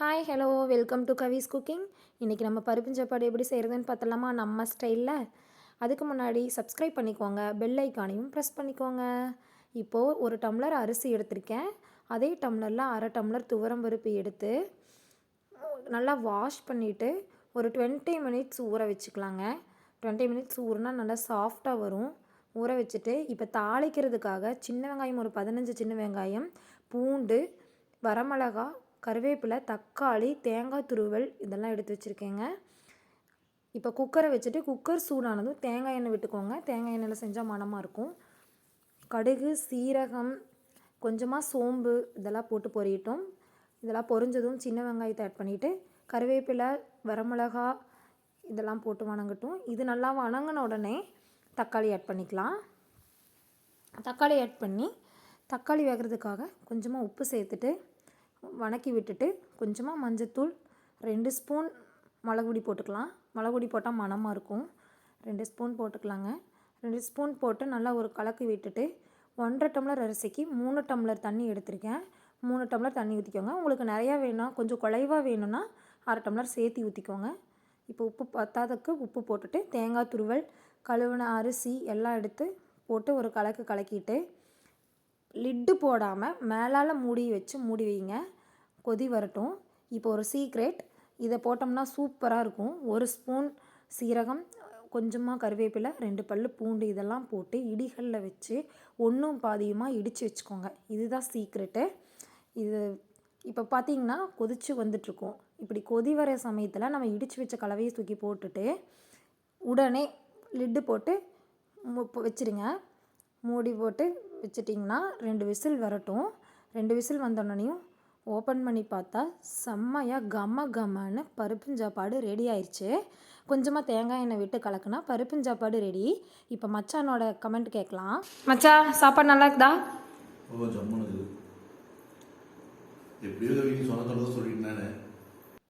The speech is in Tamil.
Hi hello welcome to Kavi's cooking இன்றைக்கி நம்ம பருப்பு சாப்பாடு எப்படி செய்கிறதுன்னு பார்த்தலாமா நம்ம ஸ்டைலில் அதுக்கு முன்னாடி சப்ஸ்கிரைப் பண்ணிக்கோங்க. பெல் ஐக்கானையும் ப்ரெஸ் பண்ணிக்கோங்க. இப்போது ஒரு டம்ளர் அரிசி எடுத்திருக்கேன். அதே டம்ளரில் அரை டம்ளர் துவரம் பருப்பு எடுத்து நல்லா வாஷ் பண்ணிவிட்டு ஒரு டுவெண்ட்டி மினிட்ஸ் ஊற வச்சுக்கலாங்க. டுவெண்ட்டி மினிட்ஸ் ஊறுனா நல்லா சாஃப்டாக வரும். ஊற வச்சுட்டு இப்போ தாளிக்கிறதுக்காக சின்ன வெங்காயம் ஒரு பதினஞ்சு சின்ன வெங்காயம் பூண்டு வரமிளகா கருவேப்பிலை தக்காளி தேங்காய் துருவல் இதெல்லாம் எடுத்து வச்சுருக்கேங்க. இப்போ குக்கரை வச்சுட்டு குக்கர் சூடானதும் தேங்காய் எண்ணெய் விட்டுக்கோங்க. தேங்காய் எண்ணெயில் செஞ்சால் மணமாக இருக்கும். கடுகு சீரகம் கொஞ்சமாக சோம்பு இதெல்லாம் போட்டு பொரியட்டும். இதெல்லாம் பொரிஞ்சதும் சின்ன வெங்காயத்தை ஆட் பண்ணிவிட்டு கருவேப்பிலை வரமிளகா இதெல்லாம் போட்டு வணங்கட்டும். இது நல்லா வணங்கின உடனே தக்காளி ஆட் பண்ணிக்கலாம். தக்காளி ஆட் பண்ணி தக்காளி வேகிறதுக்காக கொஞ்சமாக உப்பு சேர்த்துட்டு வணக்கி விட்டுட்டு கொஞ்சமாக மஞ்சத்தூள் ரெண்டு ஸ்பூன் மிளகுடி போட்டுக்கலாம். மிளகுடி போட்டால் மணமாக இருக்கும். ரெண்டு ஸ்பூன் போட்டுக்கலாங்க. ரெண்டு ஸ்பூன் போட்டு நல்லா ஒரு கலக்கி விட்டுட்டு ஒன்றரை டம்ளர் அரிசிக்கு மூணு டம்ளர் தண்ணி எடுத்திருக்கேன். மூணு டம்ளர் தண்ணி ஊற்றிக்கோங்க உங்களுக்கு நிறையா வேணும் கொஞ்சம் குலைவாக வேணும்னா அரை டம்ளர் சேர்த்து ஊற்றிக்கோங்க இப்போ உப்பு பத்தாததுக்கு உப்பு போட்டுட்டு தேங்காய் துருவல் கழுவின அரிசி எல்லாம் எடுத்து போட்டு ஒரு கலக்கு கலக்கிட்டு லிட்டு போடாமல் மேலால் மூடி வச்சு மூடி வைங்க. கொதி வரட்டும். இப்போ ஒரு சீக்ரெட் இதை போட்டோம்னா சூப்பராக இருக்கும். ஒரு ஸ்பூன் சீரகம் கொஞ்சமாக கருவேப்பிலை ரெண்டு பல் பூண்டு இதெல்லாம் போட்டு இடிகளில் வச்சு ஒன்றும் பாதியுமாக இடித்து வச்சுக்கோங்க. இதுதான் சீக்ரெட்டு இது இப்போ பார்த்தீங்கன்னா கொதிச்சு வந்துட்ருக்கோம் இப்படி கொதி வர சமயத்தில் நம்ம இடித்து வச்ச கலவையை தூக்கி போட்டுட்டு உடனே லிட்டு போட்டு வச்சுருங்க வச்சிருங்க. மூடி போட்டு வச்சிட்டிங்கன்னா ரெண்டு விசில் வரட்டும். ரெண்டு விசில் வந்தோடனையும் ஓப்பன் பண்ணி பார்த்தா செம்மையாக கம கமன்னு பருப்புஞ்சாப்பாடு ரெடி ஆயிடுச்சு கொஞ்சமாக தேங்காய் எண்ணெய் விட்டு கலக்குனா பருப்புஞ்சாப்பாடு ரெடி இப்போ மச்சானோட கமெண்ட் கேட்கலாம். மச்சா சாப்பாடு நல்லா இருக்குதா? ஓ எப்படியோ சொன்னதோட சொல்லிட்டு நானே